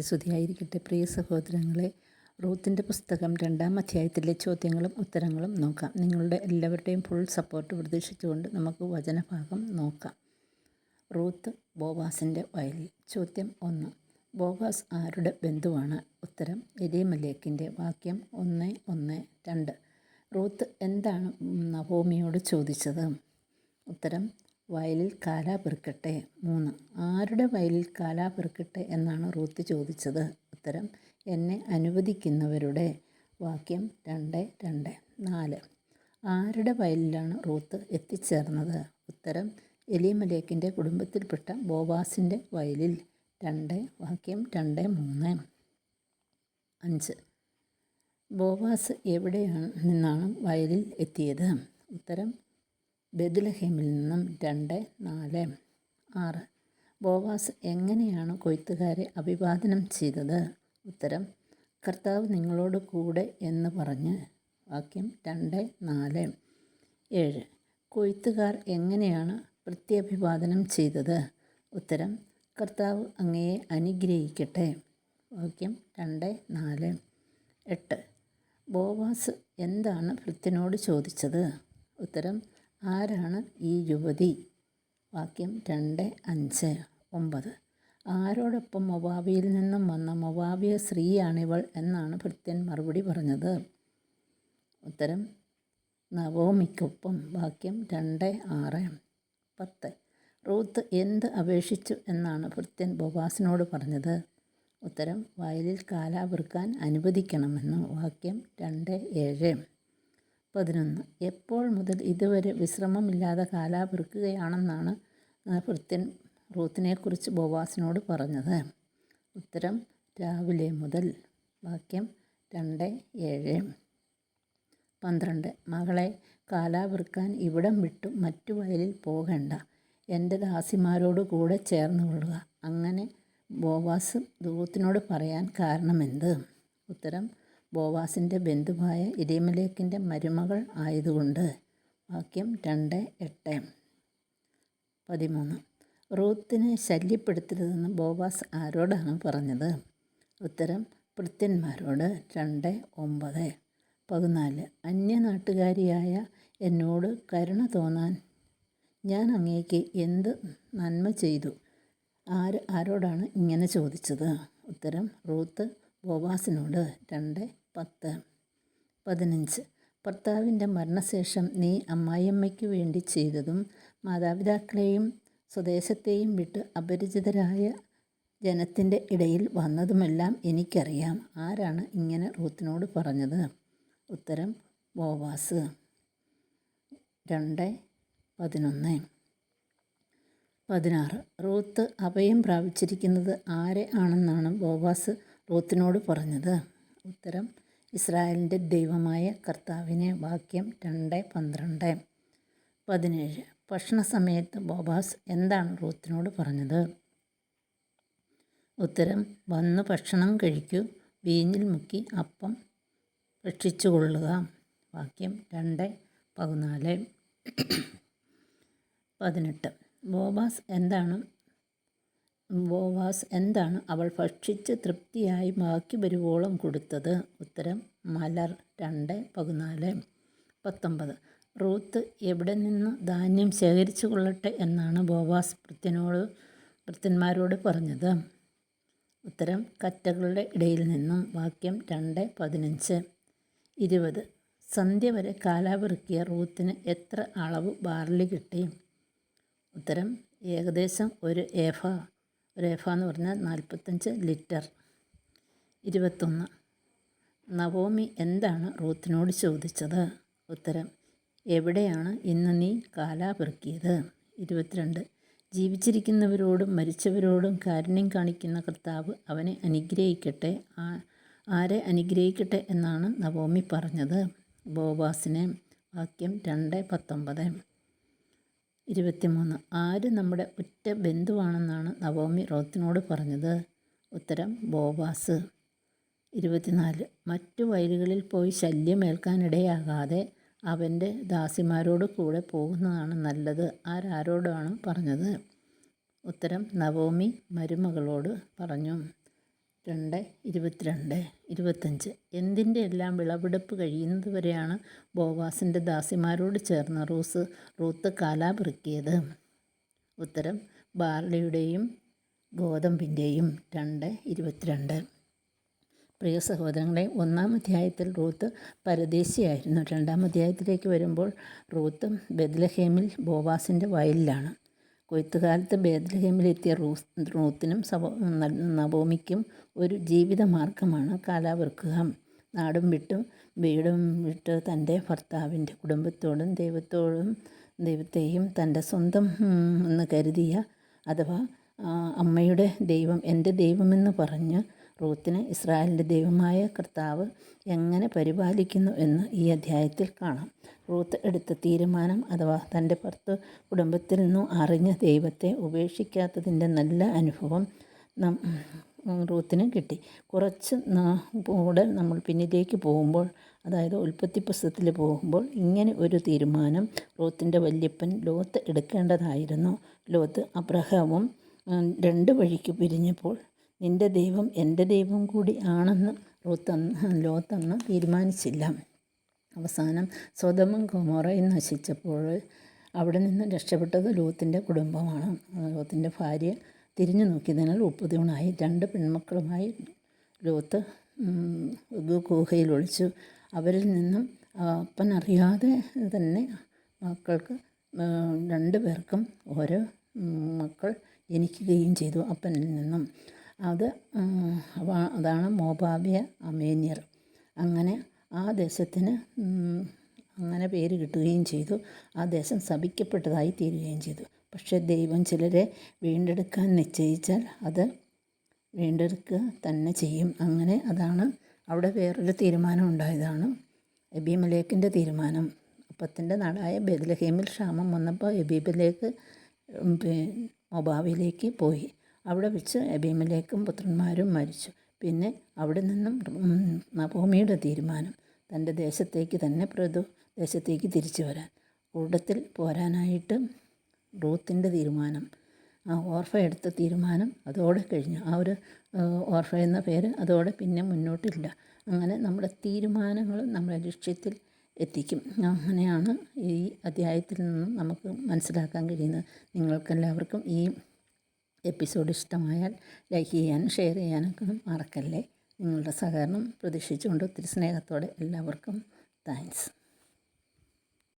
സ്തുതിയായിരിക്കട്ടെ പ്രിയ സഹോദരങ്ങളെ റൂത്തിന്റെ പുസ്തകം രണ്ടാം അധ്യായത്തിലെ ചോദ്യങ്ങളും ഉത്തരങ്ങളും നോക്കാം. നിങ്ങളുടെ എല്ലാവരുടെയും ഫുൾ സപ്പോർട്ട് പ്രതീക്ഷിച്ചുകൊണ്ട് നമുക്ക് വചനഭാഗം നോക്കാം. റൂത്ത് ബോവാസിന്റെ വയലിൽ. ചോദ്യം ഒന്ന്. ബോവാസ് ആരുടെ ബന്ധുവാണ്? ഉത്തരം എലിമലേക്കിന്റെ വാക്യം ഒന്ന് ഒന്ന് രണ്ട്. റൂത്ത് എന്താണ് നവോമിയോട് ചോദിച്ചത്? ഉത്തരം വയലിൽ കാലാ പെറുക്കട്ടെ? മൂന്ന്. ആരുടെ വയലിൽ കാലാ പെറുക്കട്ടെ എന്നാണ് റൂത്ത് ചോദിച്ചത്. ഉത്തരം എന്നെ അനുവദിക്കുന്നവരുടെ വാക്യം രണ്ട് രണ്ട്. നാല്. ആരുടെ വയലിലാണ് റൂത്ത് എത്തിച്ചേർന്നത്? ഉത്തരം എലിമലേക്കിന്റെ കുടുംബത്തിൽപ്പെട്ട ബോവാസിന്റെ വയലിൽ. രണ്ട് വാക്യം രണ്ട് മൂന്ന്. അഞ്ച്. ബോവാസ് എവിടെയാണ് നിന്നാണ് വയലിൽ എത്തിയത്? ഉത്തരം ബെദ്ലഹേമിൽ നിന്നും രണ്ട് നാല് ആറ്. ബോവാസ് എങ്ങനെയാണ് കൊയ്ത്തുകാരെ അഭിവാദനം ചെയ്തത്? ഉത്തരം കർത്താവ് നിങ്ങളോട് കൂടെ എന്ന് പറഞ്ഞ്. വാക്യം രണ്ട് നാല് ഏഴ്. കൊയ്ത്തുകാർ എങ്ങനെയാണ് പ്രത്യഭിവാദനം ചെയ്തത്? ഉത്തരം കർത്താവ് അങ്ങയെ അനുഗ്രഹിക്കട്ടെ. വാക്യം രണ്ട് നാല് എട്ട്. ബോവാസ് എന്താണ് ഭൃത്യനോട് ചോദിച്ചത്? ഉത്തരം ആരാണ് ഈ യുവതി? വാക്യം രണ്ട് അഞ്ച് ഒമ്പത്. ആരോടൊപ്പം മൊവാബിയിൽ നിന്നും വന്ന മൊവാബിയ സ്ത്രീയാണിവൾ എന്നാണ് ഭൃത്യൻ മറുപടി പറഞ്ഞത്. ഉത്തരം നവോമിക്കൊപ്പം. വാക്യം രണ്ട് ആറ് പത്ത്. റൂത്ത് എന്ത് അപേക്ഷിച്ചു എന്നാണ് ഭൃത്യൻ ബൊവാസിനോട് പറഞ്ഞത്. ഉത്തരം വയലിൽ കാലാവൃക്കാൻ അനുവദിക്കണമെന്ന്. വാക്യം രണ്ട് ഏഴ്. പതിനൊന്ന്. എപ്പോൾ മുതൽ ഇതുവരെ വിശ്രമമില്ലാതെ കാലാപെറുക്കുകയാണെന്നാണ് ഭൃത്യൻ റൂത്തിനെക്കുറിച്ച് ബോവാസിനോട് പറഞ്ഞത്. ഉത്തരം രാവിലെ മുതൽ. വാക്യം രണ്ട് ഏഴ്. പന്ത്രണ്ട്. മകളെ കാലാവൃക്കാൻ ഇവിടം വിട്ടു മറ്റു വയലിൽ പോകണ്ട. എന്റെ ദാസിമാരോട് കൂടെ ചേർന്ന് കൊള്ളുക. അങ്ങനെ ബോവാസ് ദൂത്തിനോട് പറയാൻ കാരണമെന്ത്? ഉത്തരം ബോവാസിന്റെ ബന്ധുവായ ഇരീമലേക്കിന്റെ മരുമകൾ ആയതുകൊണ്ട് വാക്യം രണ്ട് എട്ട് പതിമൂന്ന്. റൂത്തിനെ ശല്യപ്പെടുത്തരുതെന്ന് ബോവാസ് ആരോടാണ് പറഞ്ഞത്? ഉത്തരം ഭൃത്യന്മാരോട് രണ്ട് ഒമ്പത്. പതിനാല്. അന്യനാട്ടുകാരിയായ എന്നോട് കരുണ തോന്നാൻ ഞാൻ അങ്ങേക്ക് എന്ത് നന്മ ചെയ്തു? ആര് ആരോടാണ് ഇങ്ങനെ ചോദിച്ചത്? ഉത്തരം റൂത്ത് ബോവാസിനോട് രണ്ട് പത്ത്. പതിനഞ്ച്. ഭർത്താവിന്റെ മരണശേഷം നീ അമ്മായിയമ്മയ്ക്ക് വേണ്ടി ചെയ്തതും മാതാപിതാക്കളെയും സ്വദേശത്തെയും വിട്ട് അപരിചിതരായ ജനത്തിന്റെ ഇടയിൽ വന്നതുമെല്ലാം എനിക്കറിയാം. ആരാണ് ഇങ്ങനെ റൂത്തിനോട് പറഞ്ഞത്? ഉത്തരം ബോവാസ് രണ്ട് പതിനൊന്ന്. പതിനാറ്. റൂത്ത് അഭയം പ്രാപിച്ചിരിക്കുന്നത് ആരെ ആണെന്നാണ് ബോവാസ് റൂത്തിനോട് പറഞ്ഞത്? ഉത്തരം ഇസ്രായേലിന്റെ ദൈവമായ കർത്താവിനെ വാക്യം രണ്ട് പന്ത്രണ്ട് പതിനേഴ്. ഭക്ഷണ സമയത്ത് ബോബാസ് എന്താണ് റൂത്തിനോട് പറഞ്ഞത്? ഉത്തരം വന്ന് ഭക്ഷണം കഴിക്കൂ വീഞ്ഞിൽ മുക്കി അപ്പം ഭക്ഷിച്ചു കൊള്ളുക വാക്യം രണ്ട് പതിനാല്. പതിനെട്ട്. ബോബാസ് എന്താണ് ബോവാസ് എന്താണ് അവൾ ഭക്ഷിച്ച് തൃപ്തിയായി ബാക്കി വരുവോളം കൊടുത്തത്? ഉത്തരം മലർ രണ്ട് പതിനാല് പത്തൊമ്പത്. റൂത്ത് എവിടെ നിന്ന് ധാന്യം ശേഖരിച്ചു കൊള്ളട്ടെ എന്നാണ് ബോവാസ് ഭൃത്യനോട് ഭൃത്യന്മാരോട് പറഞ്ഞത്. ഉത്തരം കറ്റകളുടെ ഇടയിൽ നിന്നും. വാക്യം രണ്ട് പതിനഞ്ച്. ഇരുപത്. സന്ധ്യ വരെ കാലാവൃക്കിയ റൂത്തിന് എത്ര അളവ് ബാർലി കിട്ടി? ഉത്തരം ഏകദേശം ഒരു ഏഫ. രേഫ എന്ന് പറഞ്ഞാൽ നാൽപ്പത്തഞ്ച് ലിറ്റർ. ഇരുപത്തൊന്ന്. നവോമി എന്താണ് റൂത്തിനോട് ചോദിച്ചത്? ഉത്തരം എവിടെയാണ് ഇന്ന് നീ കാലാപിറക്കിയത്? ഇരുപത്തിരണ്ട്. ജീവിച്ചിരിക്കുന്നവരോടും മരിച്ചവരോടും കാരുണ്യം കാണിക്കുന്ന കർത്താവ് അവനെ അനുഗ്രഹിക്കട്ടെ ആരെ അനുഗ്രഹിക്കട്ടെ എന്നാണ് നവോമി പറഞ്ഞത്. ബോവാസിനെ വാക്യം രണ്ട് പത്തൊമ്പത്. ഇരുപത്തിമൂന്ന്. ആര് നമ്മുടെ ഉറ്റ ബന്ധുവാണെന്നാണ് നവോമി റോത്തിനോട് പറഞ്ഞത്? ഉത്തരം ബോവാസ് ഇരുപത്തിനാല്. മറ്റു വയലുകളിൽ പോയി ശല്യമേൽക്കാനിടയാകാതെ അവന്റെ ദാസിമാരോട് കൂടെ പോകുന്നതാണ് നല്ലത്. ആരാരോടാണ് പറഞ്ഞത്? ഉത്തരം നവോമി മരുമകളോട് പറഞ്ഞു. രണ്ട് ഇരുപത്തിരണ്ട് ഇരുപത്തഞ്ച് എന്തിന്റെ എല്ലാം വിളവെടുപ്പ് കഴിയുന്നത് വരെയാണ് ബോവാസിന്റെ ദാസിമാരോട് ചേർന്ന് റൂസ് റൂത്ത് കാലാപിറുക്കിയത്? ഉത്തരം ബാർലിയുടെയും ഗോതമ്പിന്റെയും. രണ്ട് ഇരുപത്തിരണ്ട്. പ്രിയ സഹോദരങ്ങളെ ഒന്നാം അധ്യായത്തിൽ റൂത്ത് പരദേശിയായിരുന്നു. രണ്ടാം അധ്യായത്തിലേക്ക് വരുമ്പോൾ റൂത്ത് ബെദ്ലഹേമിൽ ബോവാസിന്റെ വയലിലാണ്. കൊയ്ത്തുകാലത്ത് ബേദ്ലഹേമിലെത്തിയ റൂസ് റൂത്തിനും സവ നവോമിക്കും ഒരു ജീവിതമാർഗമാണ് കാലാവർക്കുഹം നാടും വിട്ടും വീടും വിട്ട് തന്റെ ഭർത്താവിന്റെ കുടുംബത്തോടും ദൈവത്തോടും ദൈവത്തെയും തന്റെ സ്വന്തം എന്ന് കരുതിയ അഥവാ അമ്മയുടെ ദൈവം എന്റെ ദൈവമെന്ന് പറഞ്ഞ് റൂത്തിനെ ഇസ്രായേലിന്റെ ദൈവമായ കർത്താവ് എങ്ങനെ പരിപാലിക്കുന്നു എന്ന് ഈ അധ്യായത്തിൽ കാണാം. റൂത്ത് എടുത്ത തീരുമാനം അഥവാ തന്റെ ഭർത്ത് കുടുംബത്തിൽ നിന്നും അറിഞ്ഞ ദൈവത്തെ ഉപേക്ഷിക്കാത്തതിന്റെ നല്ല അനുഭവം നം റൂത്തിന് കിട്ടി. കുറച്ച് കൂടെ നമ്മൾ പിന്നിലേക്ക് പോകുമ്പോൾ അതായത് ഉൽപ്പത്തി പുസ്തകത്തിൽ പോകുമ്പോൾ ഇങ്ങനെ ഒരു തീരുമാനം റൂത്തിന്റെ വല്യപ്പൻ ലോത്ത് എടുക്കേണ്ടതായിരുന്നു. ലോത്ത് അബ്രഹാമും രണ്ട് വഴിക്ക് പിരിഞ്ഞപ്പോൾ നിന്റെ ദൈവം എന്റെ ദൈവം കൂടി ആണെന്ന് റൂത്തന്ന് ലോത്തന്ന് തീരുമാനിച്ചില്ല. അവസാനം സ്വതമും കൊമോറയും നശിച്ചപ്പോൾ അവിടെ നിന്ന് രക്ഷപ്പെട്ടത് ലോത്തിന്റെ കുടുംബമാണ്. ലോത്തിന്റെ ഭാര്യ തിരിഞ്ഞു നോക്കിയതിനാൽ ഉപ്പുതൂണായി. രണ്ട് പെൺമക്കളുമായി ലോത്ത് ഗുഹയിൽ ഒളിച്ചു. അവരിൽ നിന്നും അപ്പനറിയാതെ തന്നെ മക്കൾക്ക് രണ്ട് പേർക്കും ഓരോ മക്കൾ ജനിക്കുകയും ചെയ്തു അപ്പനിൽ നിന്നും. അത് അതാണ് മോബാബിയ അമേനിയർ. അങ്ങനെ ആ ദേശത്തിന് അങ്ങനെ പേര് കിട്ടുകയും ചെയ്തു. ആ ദേശം ശപിക്കപ്പെട്ടതായി തീരുകയും ചെയ്തു. പക്ഷേ ദൈവം ചിലരെ വീണ്ടെടുക്കാൻ നിശ്ചയിച്ചാൽ അത് വീണ്ടെടുക്കുക തന്നെ ചെയ്യും. അങ്ങനെ അതാണ് അവിടെ വേറൊരു തീരുമാനം ഉണ്ടായതാണ്. എബിമലേക്കിന്റെ തീരുമാനം. അപ്പത്തിന്റെ നാടായ ബദലഹേമിൽ ക്ഷാമം വന്നപ്പോൾ എബീബിലേക്ക് മൊബാവിലേക്ക് പോയി. അവിടെ വെച്ച് എബീമലേക്കും പുത്രന്മാരും മരിച്ചു. പിന്നെ അവിടെ നിന്നും ഭൂമിയുടെ തീരുമാനം തന്റെ ദേശത്തേക്ക് തന്നെ പ്രതു ദേശത്തേക്ക് തിരിച്ചു വരാൻ. കൂട്ടത്തിൽ പോരാനായിട്ട് റൂത്തിന്റെ തീരുമാനം ആ ഓർഫ എടുത്ത തീരുമാനം അതോടെ കഴിഞ്ഞു. ആ ഒരു ഓർഫ എന്ന പേര് അതോടെ പിന്നെ മുന്നോട്ടില്ല. അങ്ങനെ നമ്മുടെ തീരുമാനങ്ങൾ നമ്മുടെ ലക്ഷ്യത്തിൽ എത്തിക്കും. അങ്ങനെയാണ് ഈ അധ്യായത്തിൽ നിന്നും നമുക്ക് മനസ്സിലാക്കാൻ കഴിയുന്നത്. നിങ്ങൾക്കെല്ലാവർക്കും ഈ എപ്പിസോഡ് ഇഷ്ടമായാൽ ലൈക്ക് ചെയ്യാനും ഷെയർ ചെയ്യാനൊക്കെ മറക്കല്ലേ. നിങ്ങളുടെ സഹകരണം പ്രതീക്ഷിച്ചുകൊണ്ട് ഒത്തിരി സ്നേഹത്തോടെ എല്ലാവർക്കും താങ്ക്സ്.